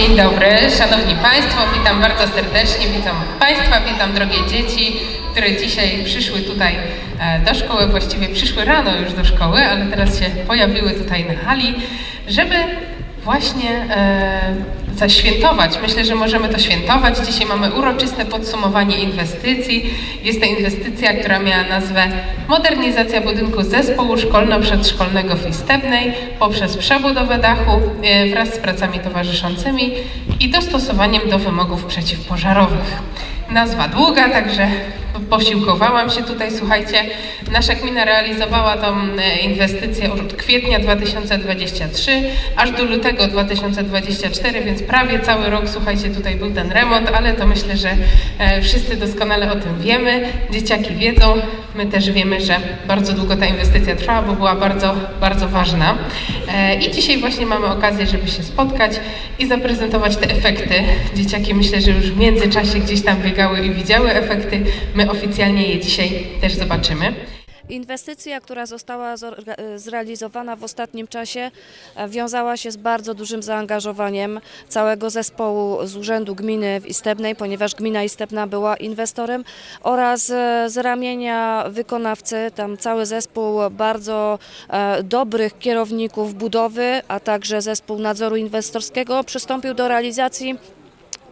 Dzień dobry, Szanowni Państwo, witam bardzo serdecznie, witam Państwa, witam drogie dzieci, które dzisiaj przyszły tutaj e, do szkoły, właściwie przyszły rano już do szkoły, ale teraz się pojawiły tutaj na hali, żeby właśnie e, zaświętować. Myślę, że możemy to świętować. Dzisiaj mamy uroczyste podsumowanie inwestycji. Jest to inwestycja, która miała nazwę Modernizacja budynku zespołu szkolno-przedszkolnego w Istebnej poprzez przebudowę dachu e, wraz z pracami towarzyszącymi i dostosowaniem do wymogów przeciwpożarowych. Nazwa długa, także posiłkowałam się tutaj. Słuchajcie, nasza gmina realizowała tą e, inwestycję od kwietnia 2023 aż do lutego 2024, więc prawie cały rok, słuchajcie, tutaj był ten remont, ale to myślę, że e, wszyscy doskonale o tym wiemy. Dzieciaki wiedzą, my też wiemy, że bardzo długo ta inwestycja trwała, bo była bardzo, bardzo ważna. E, I dzisiaj właśnie mamy okazję, żeby się spotkać i zaprezentować te efekty. Dzieciaki myślę, że już w międzyczasie gdzieś tam biegały i widziały efekty. My oficjalnie je dzisiaj też zobaczymy. Inwestycja, która została e, zrealizowana w ostatnim czasie, e, wiązała się z bardzo dużym zaangażowaniem całego zespołu z Urzędu Gminy w Istebnej, ponieważ gmina Istebna była inwestorem oraz e, z ramienia wykonawcy, tam cały zespół bardzo dobrych kierowników budowy, a także zespół nadzoru inwestorskiego przystąpił do realizacji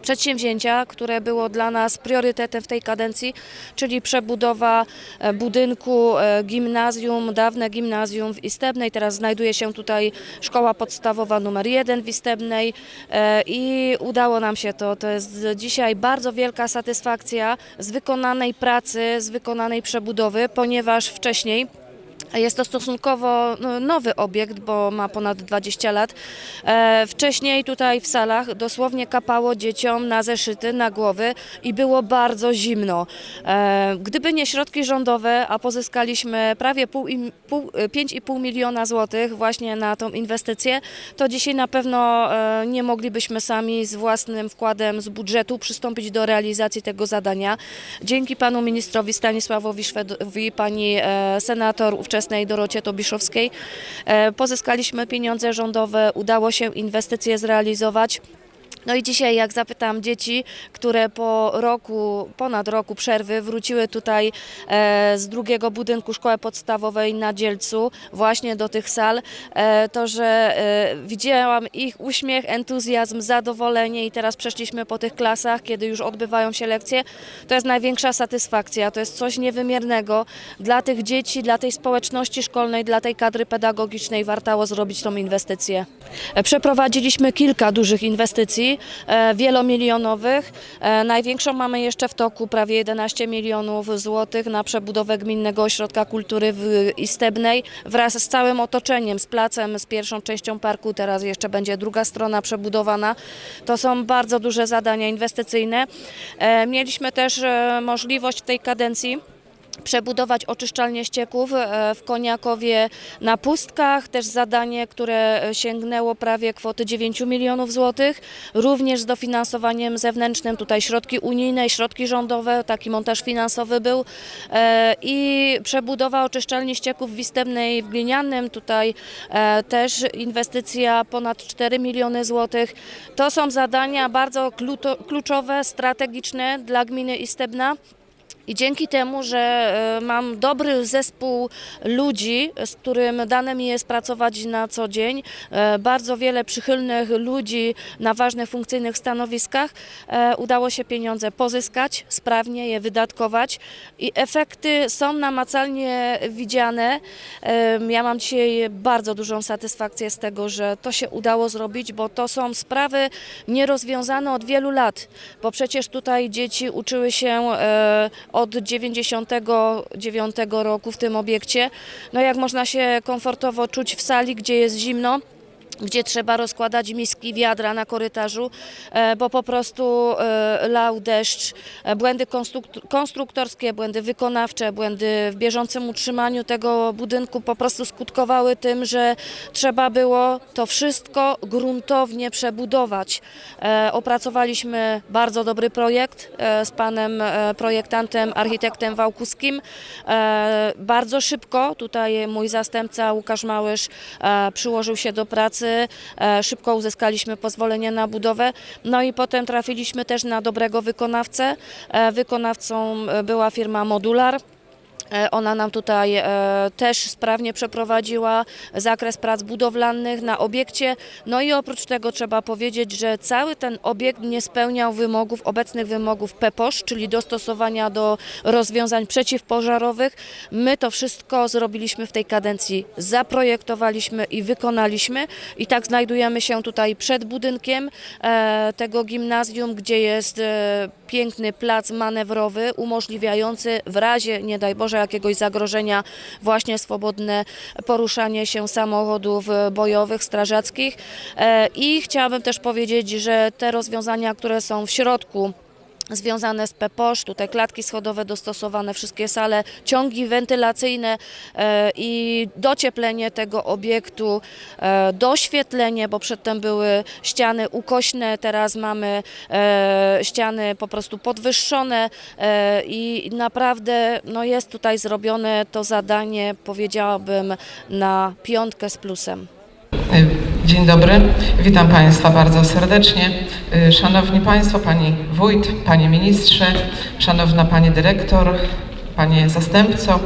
przedsięwzięcia, które było dla nas priorytetem w tej kadencji, czyli przebudowa e, budynku e, gimnazjum, dawne gimnazjum w Istebnej. Teraz znajduje się tutaj szkoła podstawowa numer 1 w Istebnej e, i udało nam się to. To jest dzisiaj bardzo wielka satysfakcja z wykonanej pracy, z wykonanej przebudowy, ponieważ wcześniej jest to stosunkowo no, nowy obiekt, bo ma ponad 20 lat. E, wcześniej tutaj w salach dosłownie kapało dzieciom na zeszyty, na głowy i było bardzo zimno. E, gdyby nie środki rządowe, a pozyskaliśmy prawie pół i, pół, e, 5,5 miliona złotych właśnie na tą inwestycję, to dzisiaj na pewno nie moglibyśmy sami z własnym wkładem z budżetu przystąpić do realizacji tego zadania. Dzięki panu ministrowi Stanisławowi Szwedowi, pani senator ówczesnej Dorocie Tobiszowskiej e, pozyskaliśmy pieniądze rządowe, udało się inwestycje zrealizować. No i dzisiaj jak zapytam dzieci, które po roku, ponad roku przerwy wróciły tutaj e, z drugiego budynku szkoły podstawowej na Dzielcu właśnie do tych sal, e, to że e, widziałam ich uśmiech, entuzjazm, zadowolenie i teraz przeszliśmy po tych klasach, kiedy już odbywają się lekcje, to jest największa satysfakcja, to jest coś niewymiernego dla tych dzieci, dla tej społeczności szkolnej, dla tej kadry pedagogicznej wartało zrobić tą inwestycję. Przeprowadziliśmy kilka dużych inwestycji, e, wielomilionowych. E, Największą mamy jeszcze w toku, prawie 11 milionów złotych na przebudowę Gminnego Ośrodka Kultury w Istebnej wraz z całym otoczeniem, z placem, z pierwszą częścią parku. Teraz jeszcze będzie druga strona przebudowana. To są bardzo duże zadania inwestycyjne. E, Mieliśmy też możliwość w tej kadencji przebudować oczyszczalnię ścieków e, w Koniakowie na pustkach. Też zadanie, które sięgnęło prawie kwoty 9 milionów złotych. Również z dofinansowaniem zewnętrznym. Tutaj środki unijne środki rządowe. Taki montaż finansowy był. E, I przebudowa oczyszczalni ścieków w Istebnej w Glinianym. Tutaj e, też inwestycja ponad 4 miliony złotych. To są zadania bardzo kluczowe, strategiczne dla gminy Istebna. I dzięki temu, że e, mam dobry zespół ludzi, z którym dane mi jest pracować na co dzień, e, bardzo wiele przychylnych ludzi na ważnych funkcyjnych stanowiskach, e, udało się pieniądze pozyskać, sprawnie je wydatkować i efekty są namacalnie widziane. Ja mam dzisiaj bardzo dużą satysfakcję z tego, że to się udało zrobić, bo to są sprawy nierozwiązane od wielu lat, bo przecież tutaj dzieci uczyły się e, od 99 roku w tym obiekcie. No jak można się komfortowo czuć w sali, gdzie jest zimno, gdzie trzeba rozkładać miski, wiadra na korytarzu, e, bo po prostu e, lał deszcz, e, błędy konstruk- konstruktorskie, błędy wykonawcze, błędy w bieżącym utrzymaniu tego budynku po prostu skutkowały tym, że trzeba było to wszystko gruntownie przebudować. Opracowaliśmy bardzo dobry projekt z panem projektantem, architektem Wałkuskim. Bardzo szybko tutaj mój zastępca Łukasz Małysz przyłożył się do pracy pomocy, e, szybko uzyskaliśmy pozwolenie na budowę, no i potem trafiliśmy też na dobrego wykonawcę. E, Wykonawcą e, była firma Modular. E, Ona nam tutaj e, też sprawnie przeprowadziła zakres prac budowlanych na obiekcie. No i oprócz tego trzeba powiedzieć, że cały ten obiekt nie spełniał wymogów, obecnych wymogów PEPOSZ, czyli dostosowania do rozwiązań przeciwpożarowych. My to wszystko zrobiliśmy w tej kadencji, zaprojektowaliśmy i wykonaliśmy. I tak znajdujemy się tutaj przed budynkiem e, tego gimnazjum, gdzie jest piękny plac manewrowy umożliwiający w razie, nie daj Boże, jakiegoś zagrożenia właśnie swobodne poruszanie się samochodów bojowych, strażackich. E, I chciałabym też powiedzieć, że te rozwiązania, które są w środku, związane z PEPOSZ, tutaj klatki schodowe dostosowane, wszystkie sale, ciągi wentylacyjne e, i docieplenie tego obiektu, e, doświetlenie, bo przedtem były ściany ukośne, teraz mamy e, ściany po prostu podwyższone i naprawdę no, jest tutaj zrobione to zadanie, powiedziałabym, na piątkę z plusem. Dzień dobry, witam Państwa bardzo serdecznie. Szanowni Państwo, Pani Wójt, Panie Ministrze, Szanowna Pani Dyrektor, Panie Zastępco,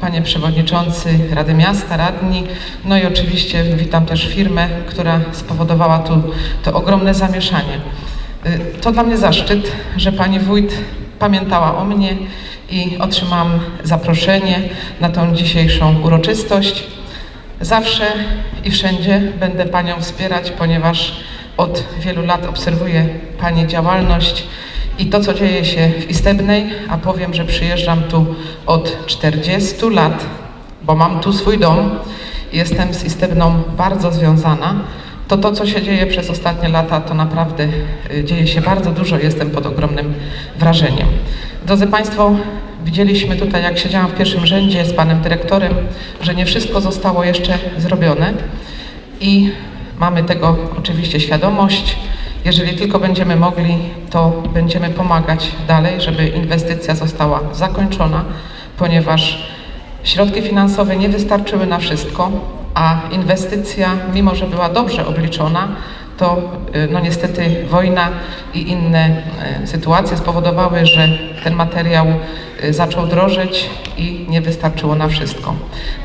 Panie Przewodniczący Rady Miasta, Radni, no i oczywiście witam też firmę, która spowodowała tu to ogromne zamieszanie. Y, To dla mnie zaszczyt, że Pani Wójt pamiętała o mnie i otrzymałam zaproszenie na tą dzisiejszą uroczystość. Zawsze i wszędzie będę Panią wspierać, ponieważ od wielu lat obserwuję Pani działalność i to, co dzieje się w Istebnej, a powiem, że przyjeżdżam tu od 40 lat, bo mam tu swój dom, jestem z Istebną bardzo związana, to to, co się dzieje przez ostatnie lata, to naprawdę y, dzieje się bardzo dużo, jestem pod ogromnym wrażeniem. Drodzy Państwo, widzieliśmy tutaj, jak siedziałam w pierwszym rzędzie z Panem Dyrektorem, że nie wszystko zostało jeszcze zrobione i mamy tego oczywiście świadomość. Jeżeli tylko będziemy mogli, to będziemy pomagać dalej, żeby inwestycja została zakończona, ponieważ środki finansowe nie wystarczyły na wszystko, a inwestycja, mimo że była dobrze obliczona, to y, no niestety wojna i inne y, sytuacje spowodowały, że ten materiał y, zaczął drożeć i nie wystarczyło na wszystko.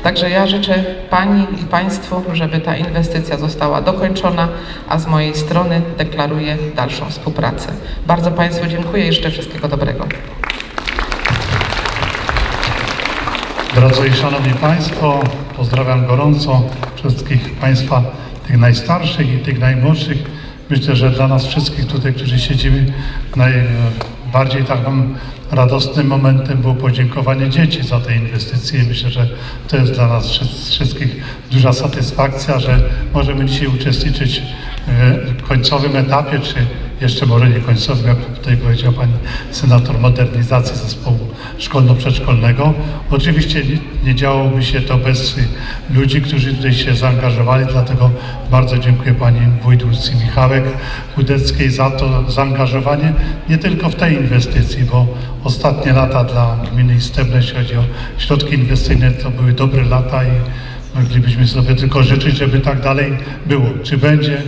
Także ja życzę Pani i Państwu, żeby ta inwestycja została dokończona, a z mojej strony deklaruję dalszą współpracę. Bardzo Państwu dziękuję i życzę wszystkiego dobrego. Drodzy i Szanowni Państwo, pozdrawiam gorąco wszystkich Państwa, tych najstarszych i tych najmłodszych. Myślę, że dla nas wszystkich tutaj, którzy siedzimy, najbardziej takim radosnym momentem było podziękowanie dzieci za te inwestycje. Myślę, że to jest dla nas wszy- wszystkich duża satysfakcja, że możemy dzisiaj uczestniczyć w końcowym etapie, czy jeszcze może nie końcowym, jak tutaj powiedział Pani Senator, modernizacji zespołu szkolno-przedszkolnego. Oczywiście nie, działoby się to bez ludzi, którzy tutaj się zaangażowali, dlatego bardzo dziękuję Pani Wójt Łucji Michałek Kudeckiej za to zaangażowanie nie tylko w tej inwestycji, bo ostatnie lata dla gminy Istebne, jeśli chodzi o środki inwestycyjne, to były dobre lata i moglibyśmy sobie tylko życzyć, żeby tak dalej było. Czy będzie?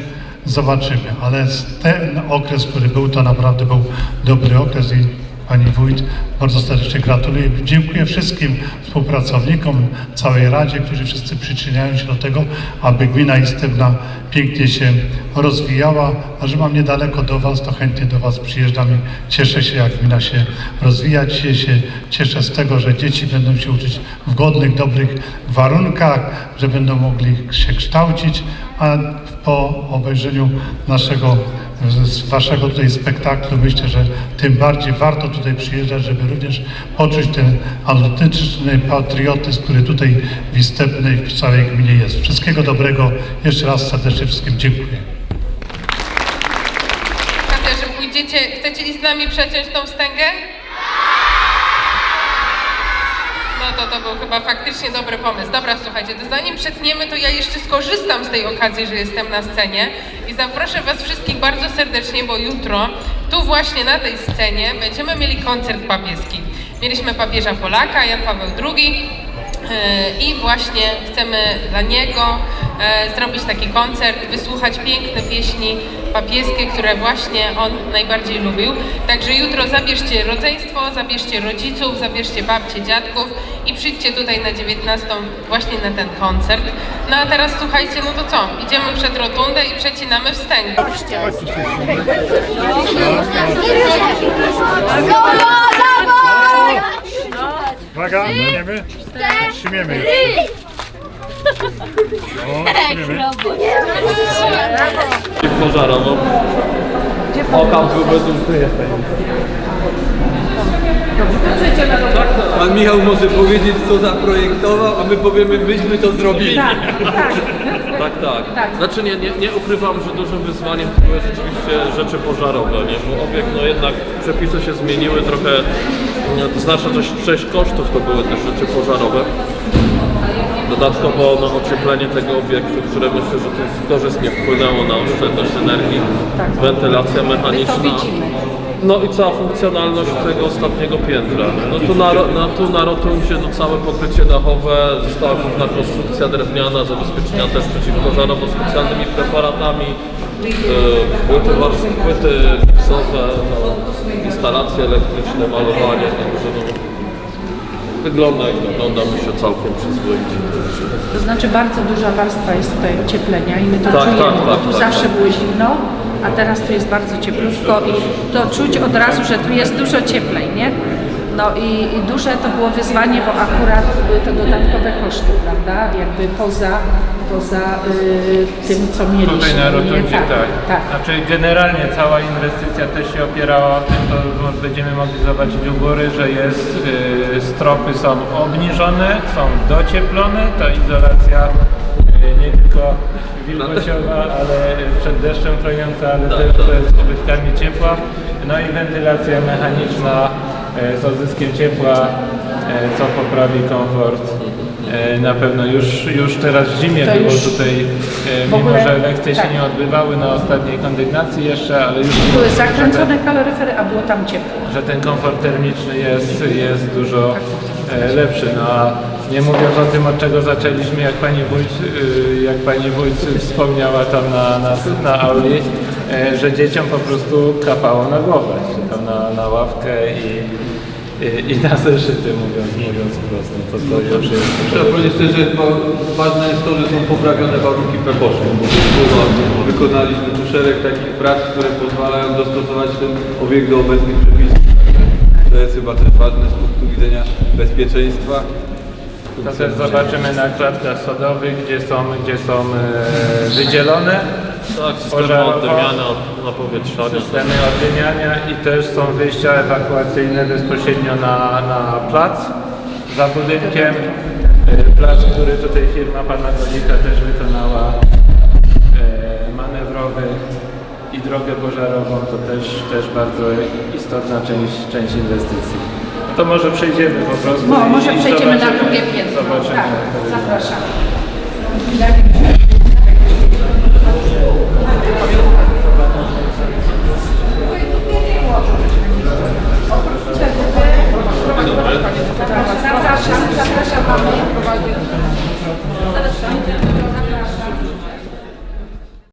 Zobaczymy, ale ten okres, który był, to naprawdę był dobry okres i Pani Wójt, bardzo serdecznie gratuluję. Dziękuję wszystkim współpracownikom, całej Radzie, którzy wszyscy przyczyniają się do tego, aby gmina Istebna pięknie się rozwijała, a że mam niedaleko do Was, to chętnie do Was przyjeżdżam i cieszę się, jak gmina się rozwija. Dzisiaj się cieszę z tego, że dzieci będą się uczyć w godnych, dobrych warunkach, że będą mogli się kształcić, a po obejrzeniu naszego, waszego tutaj spektaklu myślę, że tym bardziej warto tutaj przyjeżdżać, żeby również poczuć ten autentyczny patriotyzm, który tutaj w Istebnej, w całej gminie jest. Wszystkiego dobrego. Jeszcze raz serdecznie wszystkim dziękuję. Chcecie, że pójdziecie, chcecie iść z nami przeciąć tą wstęgę? To to był chyba faktycznie dobry pomysł. Dobra, słuchajcie, to zanim przetniemy, to ja jeszcze skorzystam z tej okazji, że jestem na scenie i zaproszę Was wszystkich bardzo serdecznie, bo jutro tu właśnie na tej scenie będziemy mieli koncert papieski. Mieliśmy papieża Polaka, Jan Paweł II, I właśnie chcemy dla niego e, zrobić taki koncert, wysłuchać piękne pieśni papieskie, które właśnie on najbardziej lubił. Także jutro zabierzcie rodzeństwo, zabierzcie rodziców, zabierzcie babcie, dziadków i przyjdźcie tutaj na 19 właśnie na ten koncert. No a teraz słuchajcie, no to co? Idziemy przed rotundę i przecinamy wstęgę. Uwaga, trzymiemy. Trzymiemy. O, trzymiemy. pożarową. Okam byłby duży. Pan Michał może powiedzieć, co zaprojektował, a my powiemy, myśmy to zrobili. Tak, tak. Znaczy nie, nie, nie ukrywam, że dużym wyzwaniem to były rzeczywiście rzeczy pożarowe, nie? Bo obiekt, no jednak przepisy się zmieniły trochę, no, to znaczy coś, część kosztów to były też rzeczy pożarowe. Dodatkowo no, ocieplenie tego obiektu, które myślę, że to korzystnie wpłynęło na oszczędność energii, wentylacja mechaniczna. No i cała funkcjonalność tego ostatniego piętra. No tu na, na, tu na rotundzie to całe pokrycie dachowe, została główna konstrukcja drewniana, zabezpieczenia też przeciwpożarowo specjalnymi preparatami, płyty, warstwy, płyty gipsowe, no, instalacje elektryczne, malowanie, także no, wygląda jak wygląda, myślę całkiem przyzwoicie. To znaczy bardzo duża warstwa jest tutaj ocieplenia i my to Tak, czujemy, tak, bo tak, tu tak, zawsze tak. było zimno, a teraz tu jest bardzo cieplutko i to czuć od razu, że tu jest dużo cieplej, nie? No i, i duże to było wyzwanie, bo akurat były to dodatkowe koszty, prawda? Jakby poza, poza y, tym, co mieliśmy. Tutaj na rotundzie tak. tak. Znaczy generalnie cała inwestycja też się opierała o tym, to będziemy mogli zobaczyć u góry, że jest, y, stropy są obniżone, są docieplone, ta izolacja y, nie tylko wilgociowa, ale przed deszczem chroniąca, ale też przed ubytkami ciepła. No i wentylacja mechaniczna y, z odzyskiem ciepła, y, co poprawi komfort. Y, Na pewno już, już teraz w zimie było tutaj, mimo że lekcje się tak. nie odbywały na ostatniej kondygnacji jeszcze, ale już Były zakręcone kaloryfery, a było tam ciepło. że ten komfort termiczny jest, jest dużo e, lepszy. No a nie mówiąc o tym, od czego zaczęliśmy, jak pani wójt, y, jak pani wójt wspomniała tam na, na, na auli, e, że dzieciom po prostu kapało na głowę, na, na ławkę i, i, i na zeszyty, mówiąc, mówiąc wprost. No to, to już jest... Trzeba powiedzieć też, że ważne jest to, że są poprawione warunki wypływa, wykonaliśmy tu szereg takich prac, które pozwalają dostosować ten obiekt do obecnych przepisów. To jest chyba też ważne z punktu widzenia bezpieczeństwa. To też zobaczymy na klatkach schodowych, gdzie są, gdzie są e, wydzielone Tak, systemy Pożarowo. oddymiania, napowietrzania. systemy oddymiania i też są wyjścia ewakuacyjne bezpośrednio na, na plac za budynkiem. E, Plac, który tutaj firma pana Golika też wykonała e, manewrowy i drogę pożarową to też, też bardzo istotna część, część inwestycji. To może przejdziemy po prostu. No, i- może i przejdziemy na zobaczymy- drugie piętro. Zobaczymy. Tak, jak to wygląda. Zapraszam, zapraszam mamy. Zapraszam.